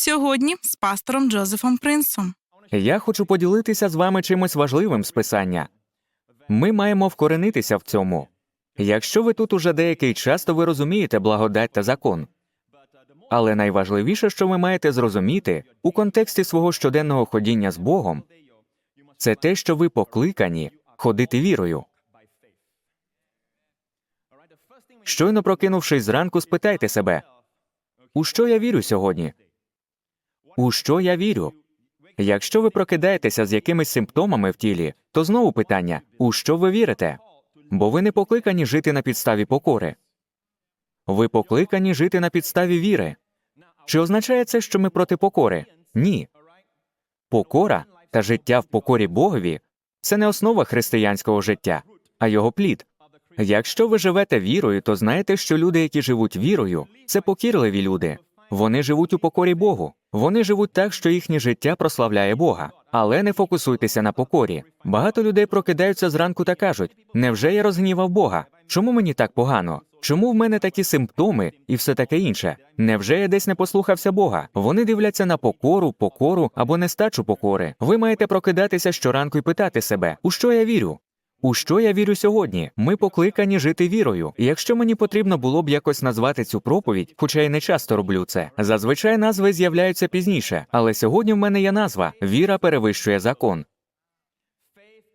Сьогодні з пастором Джозефом Принсом. Я хочу поділитися з вами чимось важливим з писання. Ми маємо вкоренитися в цьому. Якщо ви тут уже деякий час, то ви розумієте благодать та закон. Але найважливіше, що ви маєте зрозуміти у контексті свого щоденного ходіння з Богом, це те, що ви покликані ходити вірою. Щойно прокинувшись зранку, спитайте себе, у що я вірю сьогодні? У що я вірю? Якщо ви прокидаєтеся з якимись симптомами в тілі, то знову питання: у що ви вірите? Бо ви не покликані жити на підставі покори. Ви покликані жити на підставі віри. Чи означає це, що ми проти покори? Ні. Покора та життя в покорі Богові це не основа християнського життя, а його плід. Якщо ви живете вірою, то знаєте, що люди, які живуть вірою, це покірливі люди. Вони живуть у покорі Богу. Вони живуть так, що їхнє життя прославляє Бога. Але не фокусуйтеся на покорі. Багато людей прокидаються зранку та кажуть: невже я розгнівав Бога? Чому мені так погано? Чому в мене такі симптоми і все таке інше? Невже я десь не послухався Бога? Вони дивляться на покору, покору або нестачу покори. Ви маєте прокидатися щоранку і питати себе, у що я вірю? У що я вірю сьогодні? Ми покликані жити вірою. Якщо мені потрібно було б якось назвати цю проповідь, хоча я не часто роблю це, зазвичай назви з'являються пізніше. Але сьогодні в мене є назва Віра перевищує закон.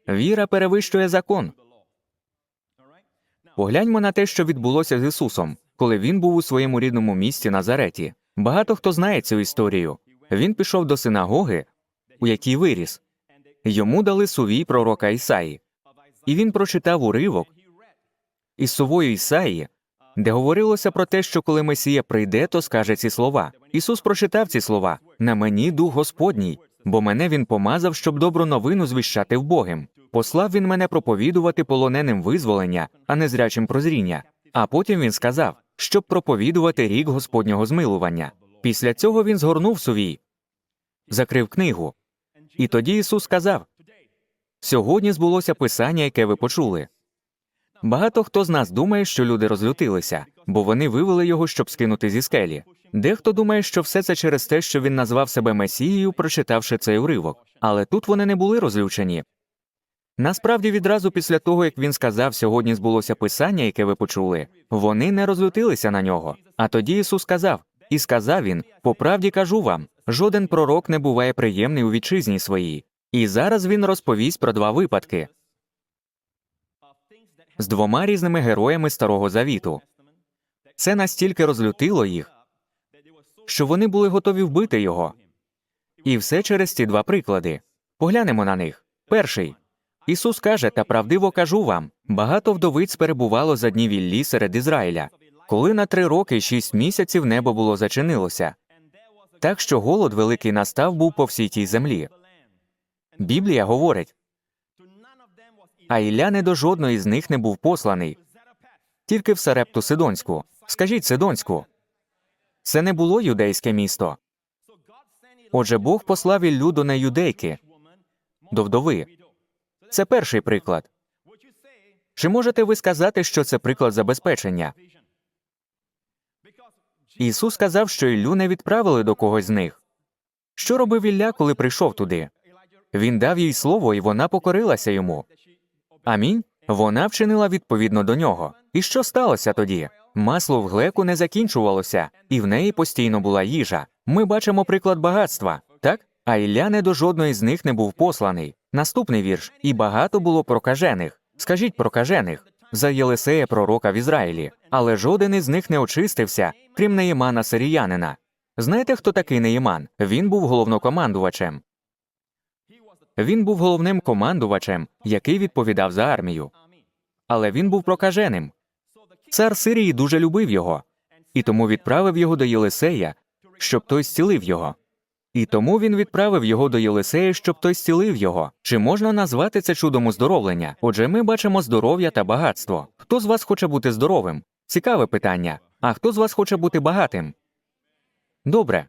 Віра перевищує закон. Погляньмо на те, що відбулося з Ісусом, коли він був у своєму рідному місті Назареті. Багато хто знає цю історію. Він пішов до синагоги, у якій виріс. Йому дали сувій пророка Ісаї. І він прочитав уривок із сувою Ісаї, де говорилося про те, що коли Месія прийде, то скаже ці слова. Ісус прочитав ці слова: на мені дух Господній, бо мене він помазав, щоб добру новину звіщати вбогим. Послав він мене проповідувати полоненим визволення, а не зрячим прозріння. А потім він сказав, щоб проповідувати рік Господнього змилування. Після цього він згорнув сувій, закрив книгу. І тоді Ісус сказав: Сьогодні збулося писання, яке ви почули. Багато хто з нас думає, що люди розлютилися, бо вони вивели його, щоб скинути зі скелі. Дехто думає, що все це через те, що він назвав себе Месією, прочитавши цей уривок. Але тут вони не були розлючені. Насправді, відразу після того, як він сказав, сьогодні збулося писання, яке ви почули, вони не розлютилися на нього. А тоді Ісус сказав, і сказав він: по правді кажу вам, жоден пророк не буває приємний у вітчизні своїй. І зараз він розповість про два випадки з двома різними героями Старого Завіту. Це настільки розлютило їх, що вони були готові вбити його. І все через ці два приклади. Поглянемо на них. Перший Ісус каже, та правдиво кажу вам: багато вдовиць перебувало за днів Іллі серед Ізраїля, коли на три роки шість місяців небо було зачинилося. Так що голод великий настав був по всій тій землі. Біблія говорить, а Ілля не до жодної з них не був посланий, тільки в Сарепту Сидонську. Скажіть Сидонську. Це не було юдейське місто. Отже, Бог послав Іллю до неюдейки, до вдови. Це перший приклад. Чи можете ви сказати, що це приклад забезпечення? Ісус сказав, що Іллю не відправили до когось з них. Що робив Ілля, коли прийшов туди? Він дав їй слово, і вона покорилася йому. Амінь. Вона вчинила відповідно до нього. І що сталося тоді? Масло в глеку не закінчувалося, і в неї постійно була їжа. Ми бачимо приклад багатства, так? А Ілля не до жодної з них не був посланий. Наступний вірш: і багато було прокажених. Скажіть прокажених за Єлисея пророка в Ізраїлі, але жоден із них не очистився, крім Неємана Сиріянина. Знаєте, хто такий Неєман? Він був головнокомандувачем. Він був головним командувачем, який відповідав за армію. Але він був прокаженим. Цар Сирії дуже любив його, і тому відправив його до Єлисея, щоб той зцілив його. І тому він відправив його до Єлисея, щоб той зцілив його. Чи можна назвати це чудом оздоровлення? Отже, ми бачимо здоров'я та багатство. Хто з вас хоче бути здоровим? Цікаве питання. А хто з вас хоче бути багатим? Добре.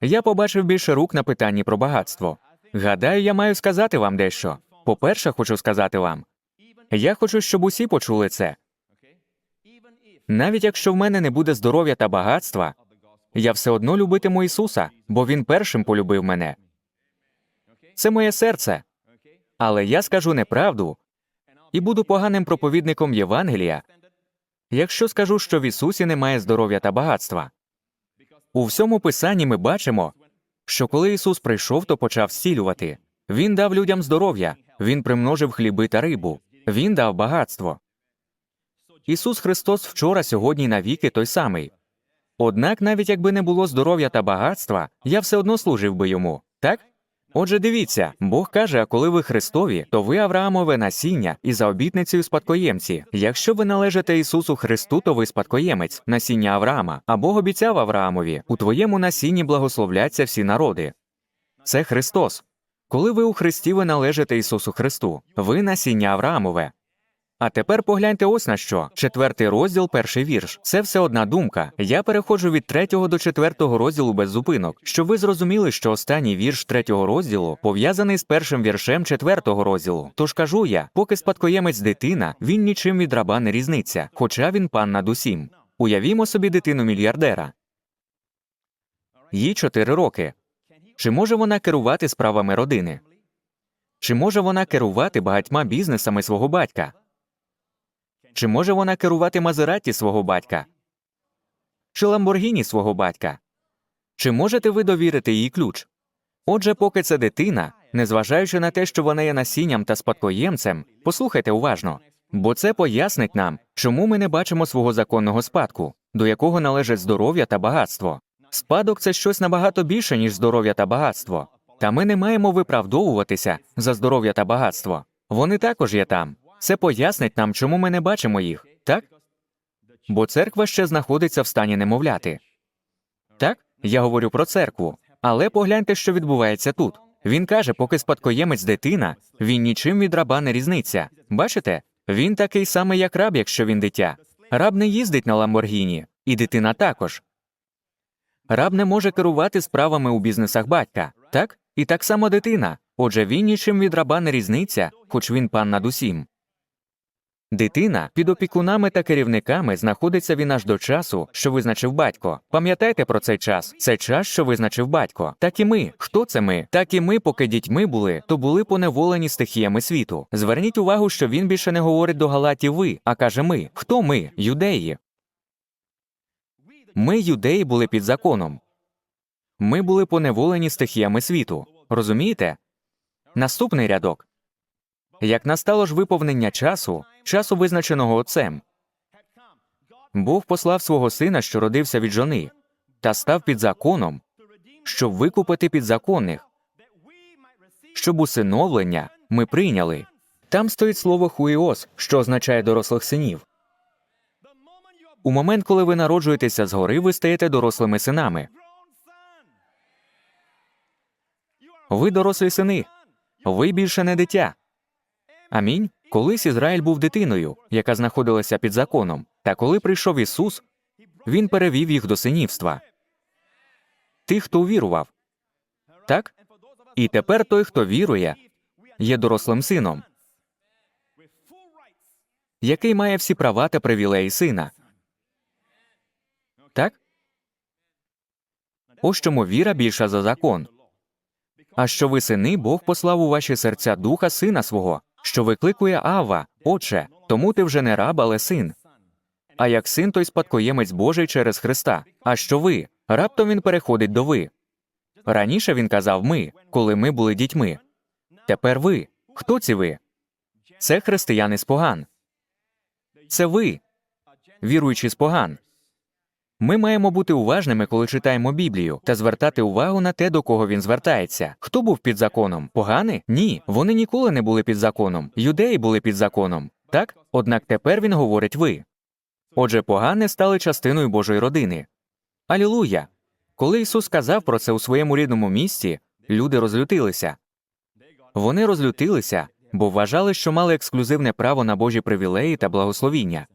Я побачив більше рук на питанні про багатство. Гадаю, я маю сказати вам дещо. По-перше, хочу сказати вам. Я хочу, щоб усі почули це. Навіть якщо в мене не буде здоров'я та багатства, я все одно любитиму Ісуса, бо Він першим полюбив мене. Це моє серце. Але я скажу неправду і буду поганим проповідником Євангелія, якщо скажу, що в Ісусі немає здоров'я та багатства. У всьому писанні ми бачимо, що коли Ісус прийшов, то почав зцілювати. Він дав людям здоров'я, Він примножив хліби та рибу, Він дав багатство. Ісус Христос вчора, сьогодні навіки той самий. Однак, навіть якби не було здоров'я та багатства, я все одно служив би йому, так? Отже, дивіться, Бог каже, а коли ви Христові, то ви Авраамове насіння і за обітницею спадкоємці. Якщо ви належите Ісусу Христу, то ви спадкоємець, насіння Авраама. А Бог обіцяв Авраамові: у твоєму насінні благословляться всі народи. Це Христос. Коли ви у Христі, ви належите Ісусу Христу. Ви насіння Авраамове. А тепер погляньте ось на що. Четвертий розділ, перший вірш. Це все одна думка. Я переходжу від третього до четвертого розділу без зупинок, щоб ви зрозуміли, що останній вірш третього розділу пов'язаний з першим віршем четвертого розділу. Тож кажу я, поки спадкоємець дитина, він нічим від раба не різниться, хоча він пан над усім. Уявімо собі дитину мільярдера. Їй чотири роки. Чи може вона керувати справами родини? Чи може вона керувати багатьма бізнесами свого батька? Чи може вона керувати Мазераті свого батька? Чи Ламборгіні свого батька? Чи можете ви довірити їй ключ? Отже, поки це дитина, незважаючи на те, що вона є насінням та спадкоємцем, послухайте уважно, бо це пояснить нам, чому ми не бачимо свого законного спадку, до якого належать здоров'я та багатство. Спадок це щось набагато більше, ніж здоров'я та багатство. Та ми не маємо виправдовуватися за здоров'я та багатство. Вони також є там. Це пояснить нам, чому ми не бачимо їх, так? Бо церква ще знаходиться в стані немовляти. Так, я говорю про церкву. Але погляньте, що відбувається тут. Він каже, поки спадкоємець дитина, він нічим від раба не різниця. Бачите? Він такий самий, як раб, якщо він дитя. Раб не їздить на Ламборгіні, і дитина також. Раб не може керувати справами у бізнесах батька, так? І так само дитина. Отже, він нічим від раба не різниця, хоч він пан над усім. Дитина під опікунами та керівниками знаходиться він аж до часу, що визначив батько. Пам'ятайте про цей час. Це час, що визначив батько. Так і ми. Хто це ми? Так і ми, поки дітьми були, то були поневолені стихіями світу. Зверніть увагу, що він більше не говорить до Галатів ви, а каже ми. Хто ми? Юдеї. Ми, юдеї, були під законом. Ми були поневолені стихіями світу. Розумієте? Наступний рядок. Як настало ж виповнення часу, часу визначеного отцем, Бог послав свого сина, що родився від жони, та став під законом, щоб викупити підзаконних, щоб усиновлення ми прийняли. Там стоїть слово хуіос, що означає дорослих синів. У момент, коли ви народжуєтеся згори, ви стаєте дорослими синами. Ви дорослі сини. Ви більше не дитя. Амінь. Колись Ізраїль був дитиною, яка знаходилася під законом. Та коли прийшов Ісус, Він перевів їх до синівства. Тих, хто увірував. Так? І тепер той, хто вірує, є дорослим сином, який має всі права та привілеї сина. Так? Ось чому віра більша за закон. А що ви сини, Бог послав у ваші серця духа сина свого, що викликує Ава, Отче, тому ти вже не раб, але син. А як син, той спадкоємець Божий через Христа. А що ви? Раптом він переходить до ви. Раніше він казав ми, коли ми були дітьми. Тепер ви. Хто ці ви? Це християни з поган. Це ви, віруючі з поган. Ми маємо бути уважними, коли читаємо Біблію, та звертати увагу на те, до кого він звертається. Хто був під законом? Погани? Ні, вони ніколи не були під законом. Юдеї були під законом. Так? Однак тепер він говорить ви. Отже, погани стали частиною Божої родини. Алілуя! Коли Ісус сказав про це у своєму рідному місті, люди розлютилися. Вони розлютилися, бо вважали, що мали ексклюзивне право на Божі привілеї та благословіння.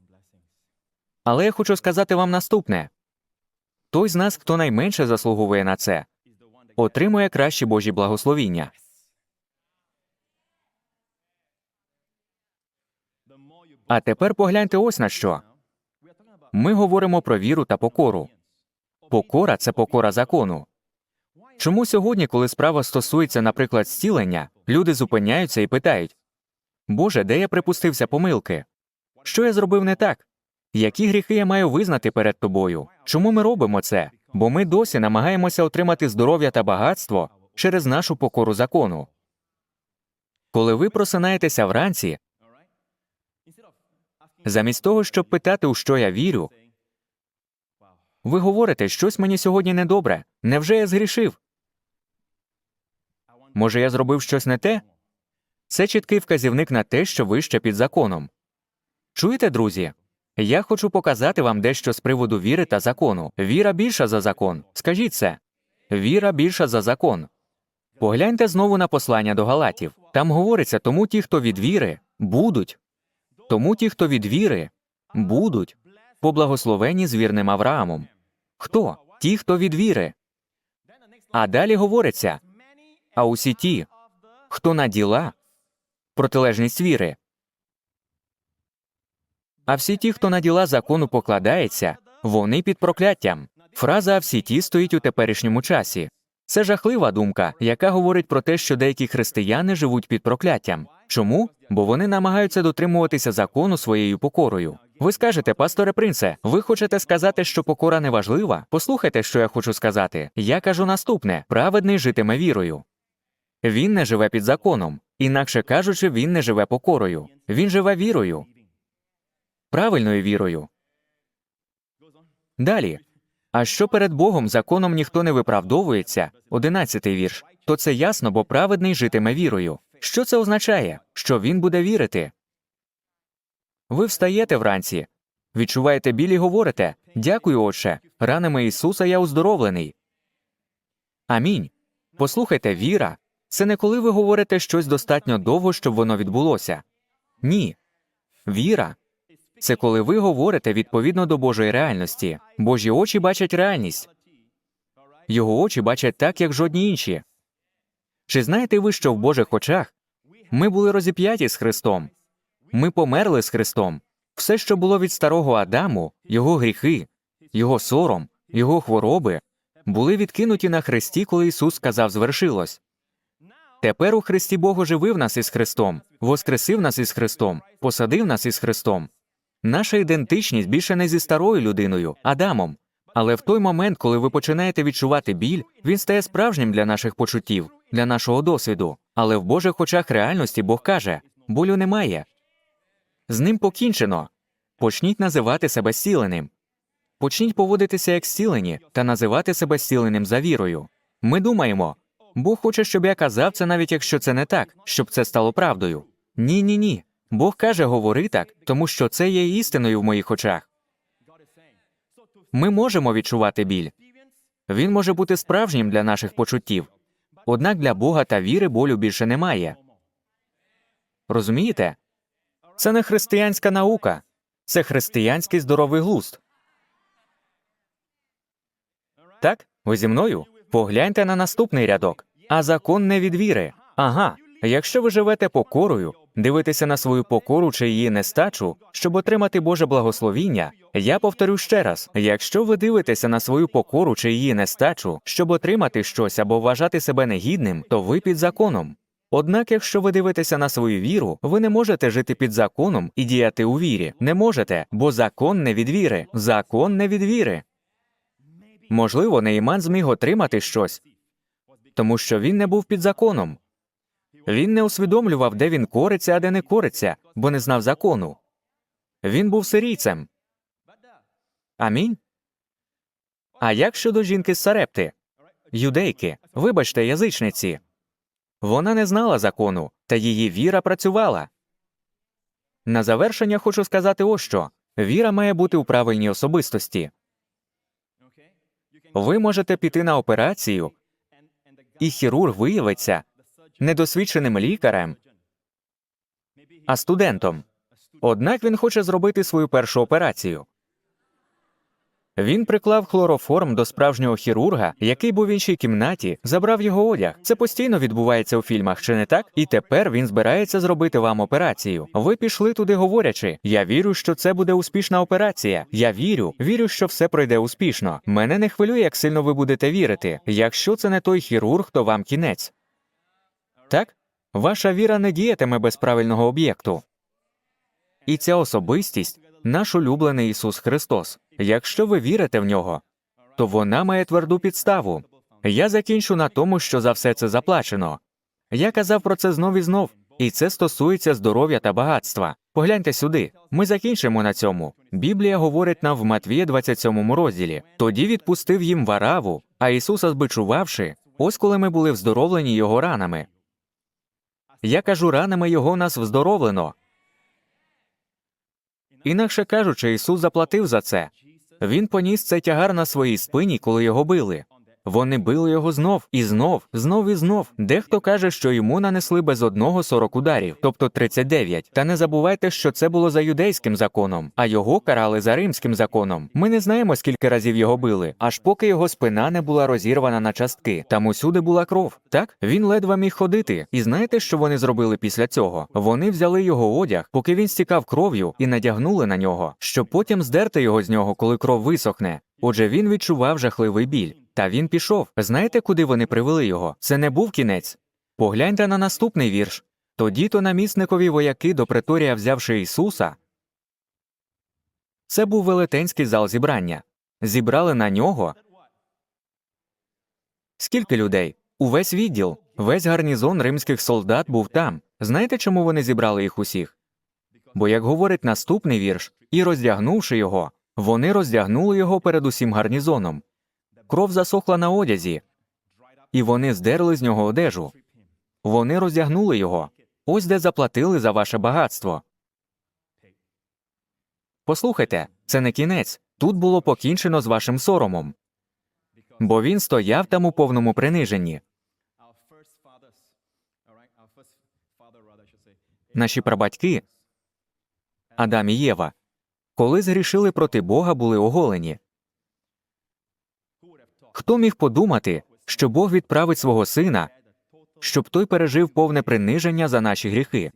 Але я хочу сказати вам наступне той з нас, хто найменше заслуговує на це, отримує кращі Божі благословіння. А тепер погляньте ось на що. Ми говоримо про віру та покору. Покора це покора закону. Чому сьогодні, коли справа стосується, наприклад, зцілення, люди зупиняються і питають Боже, де я припустився помилки? Що я зробив не так? Які гріхи я маю визнати перед тобою? Чому ми робимо це? Бо ми досі намагаємося отримати здоров'я та багатство через нашу покору закону. Коли ви просинаєтеся вранці, замість того, щоб питати, у що я вірю, ви говорите, щось мені сьогодні недобре. Невже я згрішив? Може, я зробив щось не те? Це чіткий вказівник на те, що ви ще під законом. Чуєте, друзі? Я хочу показати вам дещо з приводу віри та закону. Віра більша за закон. Скажіть це. Віра більша за закон. Погляньте знову на послання до Галатів. Там говориться, тому ті, хто від віри, будуть. Тому ті, хто від віри, будуть поблагословені з вірним Авраамом. Хто? Ті, хто від віри. А далі говориться, а усі ті, хто на діла, протилежність віри. А всі ті, хто на діла закону покладається, вони під прокляттям. Фраза «а всі ті стоїть у теперішньому часі. Це жахлива думка, яка говорить про те, що деякі християни живуть під прокляттям. Чому? Бо вони намагаються дотримуватися закону своєю покорою. Ви скажете, пасторе принце, ви хочете сказати, що покора не важлива? Послухайте, що я хочу сказати. Я кажу наступне: праведний житиме вірою. Він не живе під законом, інакше кажучи, він не живе покорою. Він живе вірою, правильною вірою. Далі. А що перед Богом законом ніхто не виправдовується, одинадцятий вірш, то це ясно, бо праведний житиме вірою. Що це означає? Що він буде вірити? Ви встаєте вранці, відчуваєте біль і говорите Дякую, Отче, ранами Ісуса я уздоровлений. Амінь. Послухайте, віра це не коли ви говорите щось достатньо довго, щоб воно відбулося. Ні. Віра це коли ви говорите відповідно до Божої реальності. Божі очі бачать реальність. Його очі бачать так, як жодні інші. Чи знаєте ви, що в Божих очах ми були розіп'яті з Христом? Ми померли з Христом. Все, що було від старого Адаму, його гріхи, його сором, його хвороби, були відкинуті на Христі, коли Ісус сказав звершилось. Тепер у Христі Бог оживив нас із Христом, воскресив нас із Христом, посадив нас із Христом. Наша ідентичність більше не зі старою людиною, Адамом. Але в той момент, коли ви починаєте відчувати біль, він стає справжнім для наших почуттів, для нашого досвіду. Але в Божих очах реальності Бог каже: болю немає. З ним покінчено. Почніть називати себе зціленим. Почніть поводитися як зцілені та називати себе зціленим за вірою. Ми думаємо, Бог хоче, щоб я казав це, навіть якщо це не так, щоб це стало правдою. Ні, ні, ні. Бог каже, говори так, тому що це є істиною в моїх очах. Ми можемо відчувати біль. Він може бути справжнім для наших почуттів. Однак для Бога та віри болю більше немає. Розумієте? Це не християнська наука, це християнський здоровий глузд. Так, ви зі мною? Погляньте на наступний рядок. А закон не від віри. Ага. Якщо ви живете покорою, дивитеся на свою покору чи її нестачу, щоб отримати Боже благословіння, я повторю ще раз: якщо ви дивитеся на свою покору чи її нестачу, щоб отримати щось або вважати себе негідним, то ви під законом. Однак, якщо ви дивитеся на свою віру, ви не можете жити під законом і діяти у вірі. Не можете, бо закон не від віри. Закон не від віри. Можливо, Нейман зміг отримати щось, тому що він не був під законом. Він не усвідомлював, де він кориться, а де не кориться, бо не знав закону. Він був сирійцем. Амінь. А як щодо жінки з Сарепти? Юдейки, вибачте, язичниці. Вона не знала закону, та її віра працювала. На завершення хочу сказати ось що віра має бути у правильній особистості. Ви можете піти на операцію, і хірург виявиться недосвідченим лікарем, а студентом. Однак він хоче зробити свою першу операцію. Він приклав хлороформ до справжнього хірурга, який був в іншій кімнаті, забрав його одяг. Це постійно відбувається у фільмах, чи не так? І тепер він збирається зробити вам операцію. Ви пішли туди, говорячи: я вірю, що це буде успішна операція. Я вірю, вірю, що все пройде успішно. Мене не хвилює, як сильно ви будете вірити. Якщо це не той хірург, то вам кінець. Так? Ваша віра не діятиме без правильного об'єкту. І ця особистість наш улюблений Ісус Христос. Якщо ви вірите в нього, то вона має тверду підставу. Я закінчу на тому, що за все це заплачено. Я казав про це знов і знов, і це стосується здоров'я та багатства. Погляньте сюди. Ми закінчимо на цьому. Біблія говорить нам в Матвія 27 розділі. Тоді відпустив їм вараву, а Ісуса збичувавши, ось коли ми були вздоровлені його ранами. Я кажу, ранами його нас вздоровлено. Інакше кажучи, Ісус заплатив за це. Він поніс цей тягар на своїй спині, коли його били. Вони били його знов і знов, знов і знов. Дехто каже, що йому нанесли без одного 40 ударів, тобто 39. Та не забувайте, що це було за юдейським законом, а його карали за римським законом. Ми не знаємо, скільки разів його били, аж поки його спина не була розірвана на частки. Там усюди була кров. Так він ледве міг ходити. І знаєте, що вони зробили після цього? Вони взяли його одяг, поки він стікав кров'ю, і надягнули на нього, щоб потім здерти його з нього, коли кров висохне. Отже, він відчував жахливий біль. Та він пішов. Знаєте, куди вони привели його? Це не був кінець. Погляньте на наступний вірш. Тоді то намісникові вояки до преторія, взявши Ісуса. Це був велетенський зал зібрання. Зібрали на нього. Скільки людей? Увесь відділ, весь гарнізон римських солдат був там. Знаєте, чому вони зібрали їх усіх? Бо, як говорить наступний вірш, і роздягнувши його, вони роздягнули його перед усім гарнізоном. Кров засохла на одязі, і вони здерли з нього одежу. Вони роздягнули його. Ось де заплатили за ваше багатство. Послухайте, це не кінець. Тут було покінчено з вашим соромом. Бо він стояв там у повному приниженні. Наші прабатьки, Адам і Єва, коли згрішили проти Бога, були оголені. Хто міг подумати, що Бог відправить свого сина, щоб той пережив повне приниження за наші гріхи?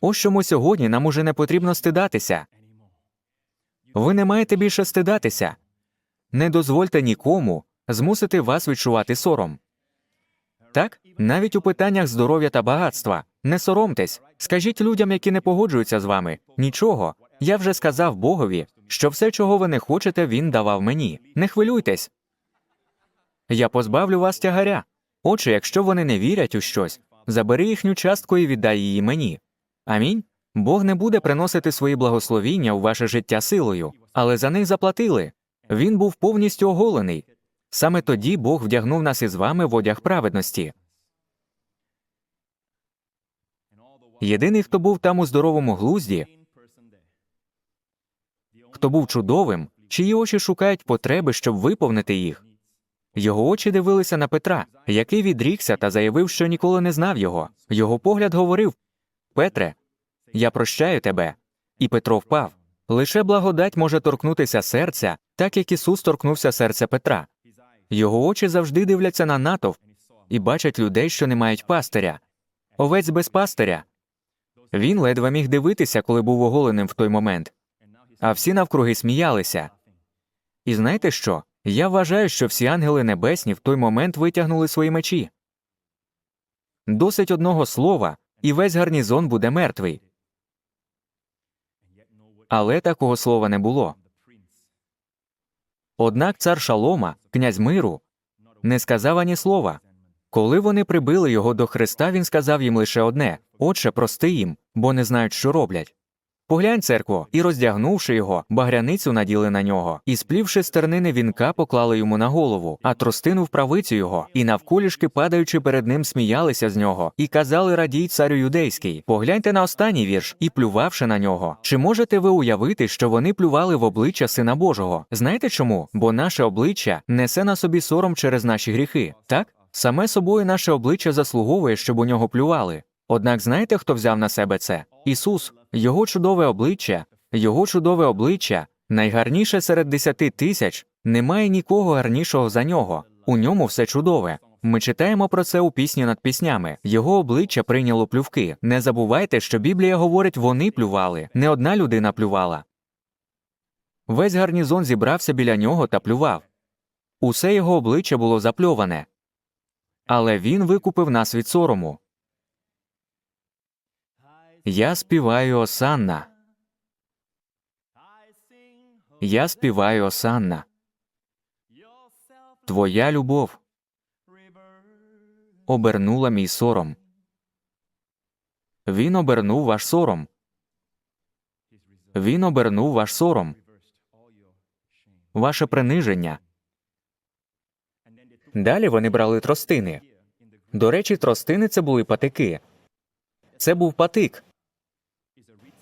Ось чому сьогодні нам уже не потрібно стидатися. Ви не маєте більше стидатися. Не дозвольте нікому змусити вас відчувати сором. Так, навіть у питаннях здоров'я та багатства. Не соромтесь, скажіть людям, які не погоджуються з вами. Нічого. Я вже сказав Богові, що все, чого ви не хочете, він давав мені. Не хвилюйтесь. Я позбавлю вас тягаря. Отже, якщо вони не вірять у щось, забери їхню частку і віддай її мені. Амінь. Бог не буде приносити свої благословіння у ваше життя силою, але за них заплатили. Він був повністю оголений. Саме тоді Бог вдягнув нас із вами в одяг праведності. Єдиний, хто був там у здоровому глузді, хто був чудовим, чиї очі шукають потреби, щоб виповнити їх. Його очі дивилися на Петра, який відрікся та заявив, що ніколи не знав його. Його погляд говорив Петре, я прощаю тебе. І Петро впав. Лише благодать може торкнутися серця, так як Ісус торкнувся серця Петра. Його очі завжди дивляться на натовп і бачать людей, що не мають пастиря. Овець без пастиря. Він ледве міг дивитися, коли був оголеним в той момент, а всі навкруги сміялися. І знаєте що? Я вважаю, що всі ангели небесні в той момент витягнули свої мечі. Досить одного слова, і весь гарнізон буде мертвий. Але такого слова не було. Однак цар Шалома, князь миру, не сказав ані слова. Коли вони прибили його до Христа, він сказав їм лише одне Отче, прости їм, бо не знають, що роблять. Поглянь, церкво, і роздягнувши його, багряницю наділи на нього, і сплівши стернини вінка, поклали йому на голову, а тростину в правицю його, і навколішки, падаючи перед ним, сміялися з нього, і казали радій царю юдейський. Погляньте на останній вірш, і плювавши на нього. Чи можете ви уявити, що вони плювали в обличчя Сина Божого? Знаєте чому? Бо наше обличчя несе на собі сором через наші гріхи, так? Саме собою наше обличчя заслуговує, щоб у нього плювали. Однак знаєте, хто взяв на себе це? Ісус, його чудове обличчя, його чудове обличчя, Найгарніше серед десяти тисяч немає нікого гарнішого за нього. У ньому все чудове. Ми читаємо про це у пісні над піснями. Його обличчя прийняло плювки. Не забувайте, що Біблія говорить, вони плювали. Не одна людина плювала. Весь гарнізон зібрався біля нього та плював. Усе його обличчя було запльоване. Але він викупив нас від сорому. Я співаю Осанна. Я співаю Осанна. Твоя любов обернула мій сором. Він обернув ваш сором. Він обернув ваш сором, ваше приниження. Далі вони брали тростини. До речі, тростини це були патики. Це був патик,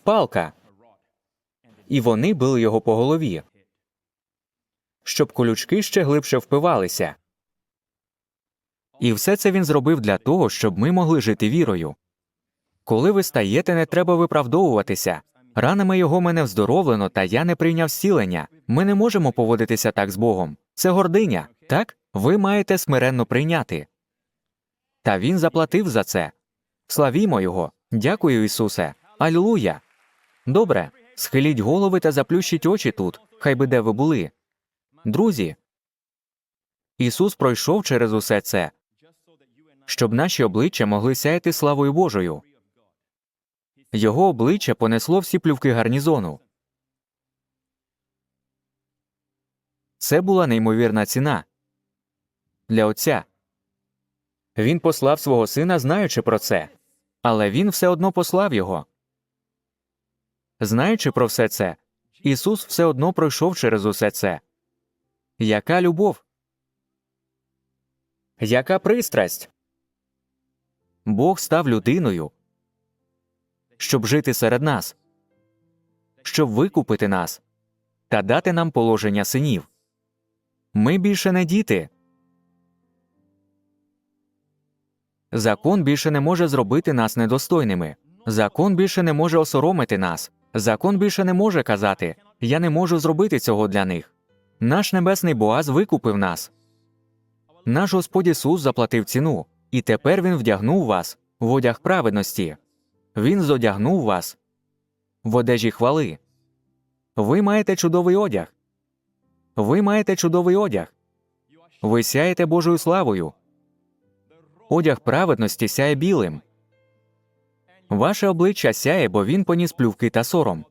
палка. І вони били його по голові, щоб колючки ще глибше впивалися. І все це він зробив для того, щоб ми могли жити вірою. Коли ви стаєте, не треба виправдовуватися. Ранами його мене вздоровлено, та я не прийняв зцілення. Ми не можемо поводитися так з Богом. Це гординя, так? Ви маєте смиренно прийняти. Та він заплатив за це. Славімо його. Дякую, Ісусе. Алілуя. Добре, схиліть голови та заплющіть очі тут, хай би де ви були. Друзі, Ісус пройшов через усе це, щоб наші обличчя могли сяяти славою Божою. Його обличчя понесло всі плювки гарнізону. Це була неймовірна ціна для отця. Він послав свого сина, знаючи про це, але він все одно послав його. Знаючи про все це, Ісус все одно пройшов через усе це. Яка любов? Яка пристрасть? Бог став людиною, щоб жити серед нас, щоб викупити нас та дати нам положення синів. Ми більше не діти. Закон більше не може зробити нас недостойними. Закон більше не може осоромити нас. Закон більше не може казати Я не можу зробити цього для них. Наш небесний Боаз викупив нас. Наш Господь Ісус заплатив ціну, і тепер Він вдягнув вас в одяг праведності. Він зодягнув вас в одежі хвали. Ви маєте чудовий одяг. Ви маєте чудовий одяг. Ви сяєте Божою славою. Одяг праведності сяє білим. Ваше обличчя сяє, бо він поніс плювки та сором.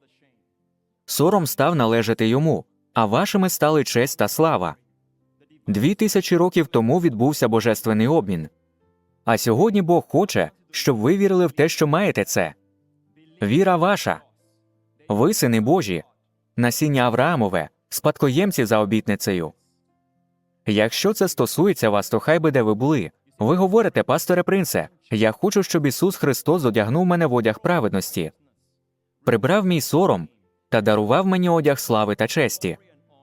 Сором став належати йому, а вашими стали честь та слава. Дві тисячі років тому відбувся божественний обмін. А сьогодні Бог хоче, щоб ви вірили в те, що маєте це. Віра ваша. Ви сини Божі, насіння Авраамове, спадкоємці за обітницею. Якщо це стосується вас, то хай би де ви були. Ви говорите, пасторе принце, я хочу, щоб Ісус Христос одягнув мене в одяг праведності, прибрав мій сором та дарував мені одяг слави та честі.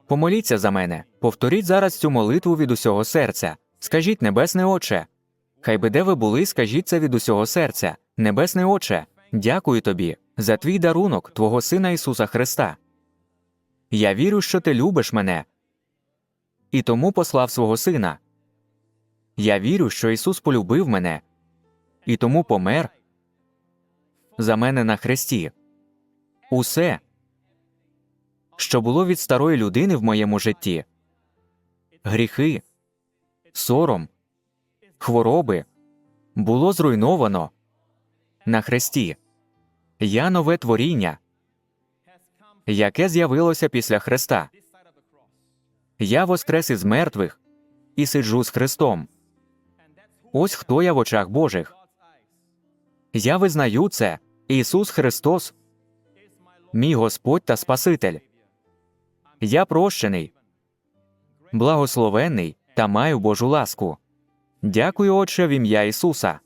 Помоліться за мене, повторіть зараз цю молитву від усього серця. Скажіть, Небесний Отче. Хай би де ви були, скажіть це від усього серця. Небесний Отче, дякую тобі за твій дарунок, Твого Сина Ісуса Христа. Я вірю, що ти любиш мене, і тому послав свого Сина. Я вірю, що Ісус полюбив мене і тому помер за мене на хресті. Усе, що було від старої людини в моєму житті гріхи, сором, хвороби було зруйновано на хресті. Я нове творіння, яке з'явилося після Христа. Я воскрес із мертвих і сиджу з Христом. Ось хто я в очах Божих. Я визнаю це Ісус Христос, мій Господь та Спаситель. Я прощений, благословений та маю Божу ласку. Дякую, Отче, в ім'я Ісуса.